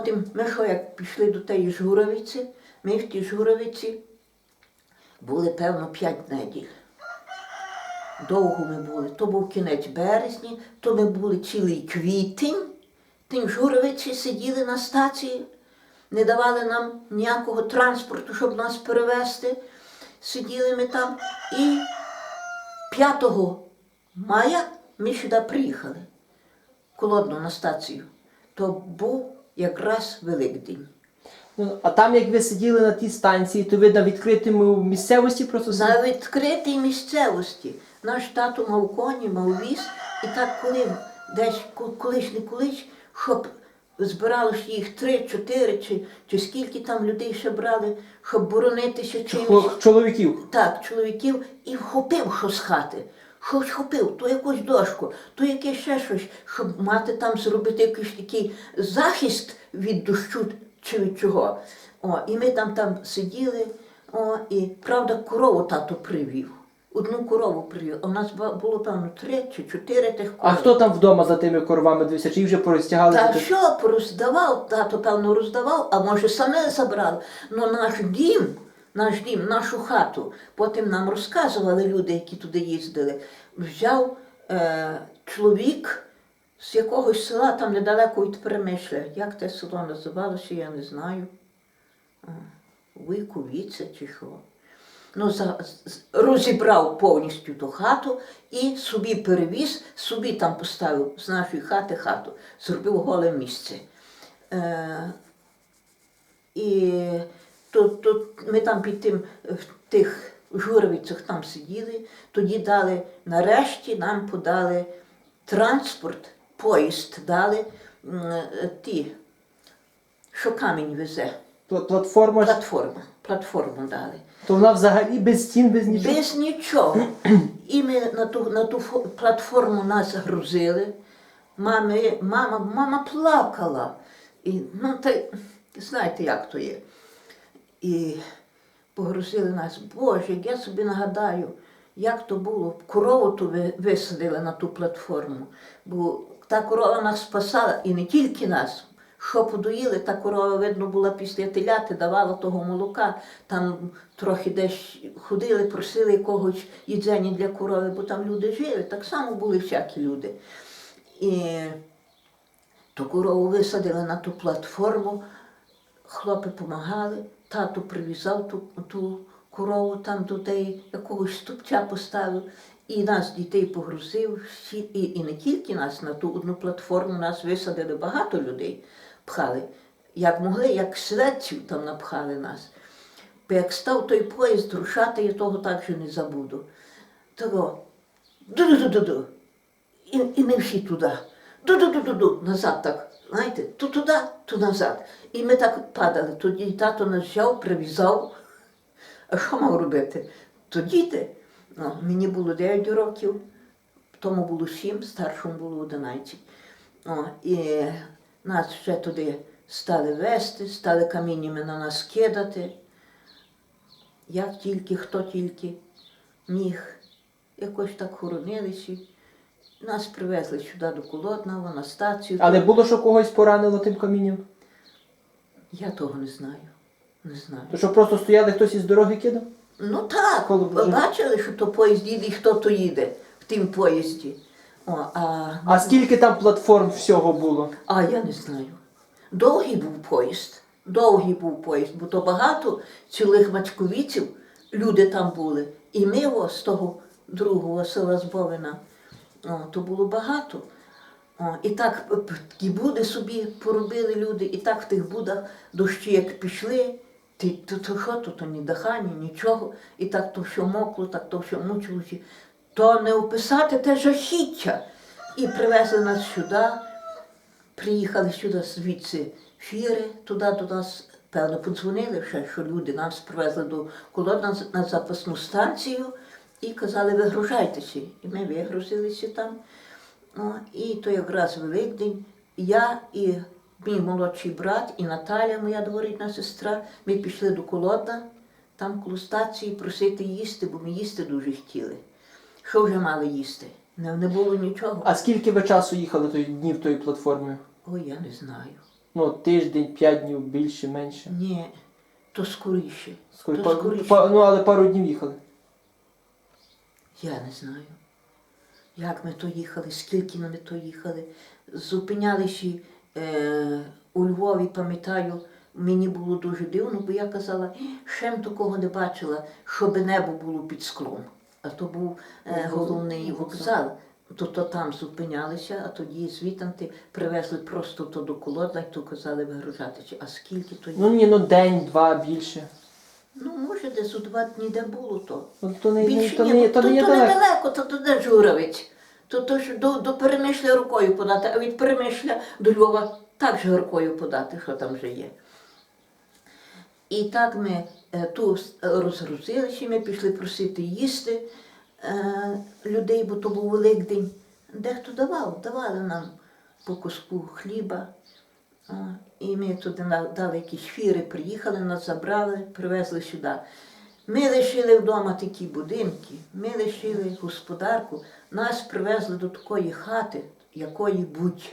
Потім ми що, як пішли до тієї Журовиці, ми в тій Журовиці були, певно, п'ять неділь. Довго ми були. То був кінець березня, то ми були цілий квітень. Тим Журовиці сиділи на стації, не давали нам ніякого транспорту, щоб нас перевезти. Сиділи ми там і 5 мая ми сюди приїхали, колодно на стацію. То був якраз Великдень. Ну, а там, як ви сиділи на тій станції, то ви на відкритому місцевості просто сиділи? На відкритій місцевості наш тато мав коні, мав віз, і так коли десь ко- колись не колись, щоб збиралося їх три, чотири чи, чи скільки там людей ще брали, щоб боронитися чимось. Чоловіків. Так, чоловіків і вхопив що з хати. Щось хопив, то якусь дошку, то якесь ще щось, щоб мати там зробити якийсь такий захист від дощу чи від чого. О, і ми там там сиділи, о, і правда, корову тато привів. Одну корову привів. У нас було, певно, три чи чотири тих А хто там вдома за тими коровами дивився? Чи їх вже порозтягали? Та за що пороздавав, тато, певно, роздавав, а може саме забрали. Ну наш дім, наш дім, нашу хату, потім нам розказували люди, які туди їздили. Взяв е, чоловік з якогось села, там недалеко від Перемишля. Як те село називалося, я не знаю. Виковіце чи що. Ну, за, розібрав повністю ту хату і собі перевіз, собі там поставив з нашої хати хату, зробив голе місце. Е, ми там під тим в тих журовицях там сиділи, тоді дали, нарешті нам подали транспорт, поїзд дали е, ті, що камінь везе. Платформа, Платформа. Платформу дали. то вона взагалі без стін, без нічого. Без нічого. І ми на ту, на ту платформу нас грузили. Мами, мама, мама плакала. І, ну, та, знаєте, як то є. І погрузили нас. Боже, я собі нагадаю, як то було. Корову ту висадили на ту платформу. Бо та корова нас спасала, і не тільки нас. Що подоїли, та корова, видно, була після теляти, давала того молока, там трохи десь ходили, просили якогось їдзення для корови, бо там люди жили, так само були всякі люди. І ту корову висадили на ту платформу, хлопці допомагали, тато прив'язав ту, ту корову там до неї, якогось ступча поставив, і нас дітей погрузив, і, і не тільки нас, на ту одну платформу нас висадили багато людей, пхали. Як могли, як шведців там напхали нас. Бо як став той поїзд рушати, я того так же не забуду. Того ду-ду-ду-ду. І, і ми всі туди. Ду-ду-ду-ду-ду. Назад так. Знаєте, то туди, то назад. І ми так падали. Тоді тато нас взяв, прив'язав. А що мав робити? То діти. Ну, мені було 9 років, тому було 7, старшому було 11. О, і нас ще туди стали вести, стали каміннями на нас кидати. Як тільки, хто тільки міг. Якось так хоронилися. Нас привезли сюди до Колодного, на стацію. Але було, що когось поранило тим камінням? Я того не знаю. Не знаю. То що просто стояли, хтось із дороги кидав? Ну так, Коли бачили, що то поїзд їде і хто то їде в тім поїзді. О, а, А скільки там платформ всього було? а я не знаю. Довгий був поїзд. Довгий був поїзд, бо то багато цілих мачковіців люди там були. І ми о, з того другого села Збовина. О, то було багато. О, і так п- буди собі поробили люди, і так в тих будах дощі як пішли, ти, то, то що то, то ні даха, ні нічого, і так то все мокло, так то все мучилося. То не описати те жахіття. І привезли нас сюди, приїхали сюди звідси фіри, туди до нас, певно, подзвонили ще, що люди нас привезли до колодна на запасну станцію і казали, вигружайтеся. І ми вигрузилися там. О, і то якраз Великдень. Я і мій молодший брат, і Наталя, моя дворідна сестра, ми пішли до колодна, там коло стації просити їсти, бо ми їсти дуже хотіли. Що вже мали їсти? Не, не було нічого. А скільки ви часу їхали той днів тою платформою? Ой, я не знаю. Ну, тиждень, п'ять днів, більше, менше. Ні, то скоріше. Скоро, То скоріше. па- ну, але пару днів їхали. Я не знаю. Як ми то їхали, скільки ми то їхали. Зупинялися е, у Львові, пам'ятаю, мені було дуже дивно, бо я казала, ще м такого не бачила, щоб небо було під склом. А то був е, головний вокзал. То, то там зупинялися, а тоді звітанти привезли просто то до колодла і то казали вигружати. А скільки то Ну ні, ну день, два, більше. Ну, може, десь у два дні де було то. Ну, то не, Більше то ні, не, то то, не то далеко. недалеко, то, де Журавець. То, то ж до, до Перемишля рукою подати, а від Перемишля до Львова так же рукою подати, що там вже є. І так ми е, ту с- розгрузилися, ми пішли просити їсти е, людей, бо то був Великдень. Дехто давав, давали нам по куску хліба. І ми туди дали якісь фіри, приїхали, нас забрали, привезли сюди. Ми лишили вдома такі будинки, ми лишили господарку, нас привезли до такої хати, якої будь.